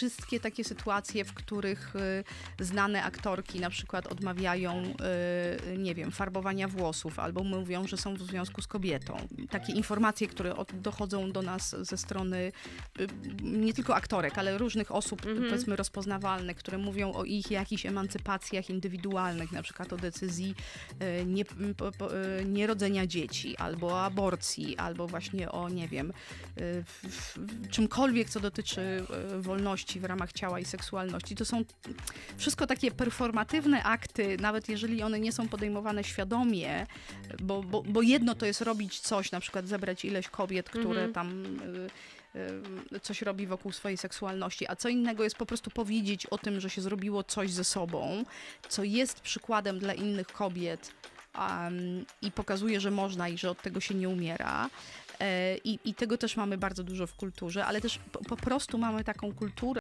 wszystkie takie sytuacje, w których y, znane aktorki na przykład odmawiają, y, nie wiem, farbowania włosów albo mówią, że są w związku z kobietą. Takie informacje, które od, dochodzą do nas ze strony y, nie tylko aktorek, ale różnych osób, powiedzmy, rozpoznawalnych, które mówią o ich jakichś emancypacjach indywidualnych, na przykład o decyzji nie, nierodzenia dzieci, albo o aborcji, albo właśnie o, nie wiem, czymkolwiek, co dotyczy y, w ramach ciała i seksualności. To są wszystko takie performatywne akty, nawet jeżeli one nie są podejmowane świadomie, bo, bo, bo jedno to jest robić coś, na przykład zebrać ileś kobiet, które tam y, y, coś robi wokół swojej seksualności, a co innego jest po prostu powiedzieć o tym, że się zrobiło coś ze sobą, co jest przykładem dla innych kobiet um, i pokazuje, że można i że od tego się nie umiera. E, I, I tego też mamy bardzo dużo w kulturze, ale też po, po prostu mamy taką kulturę,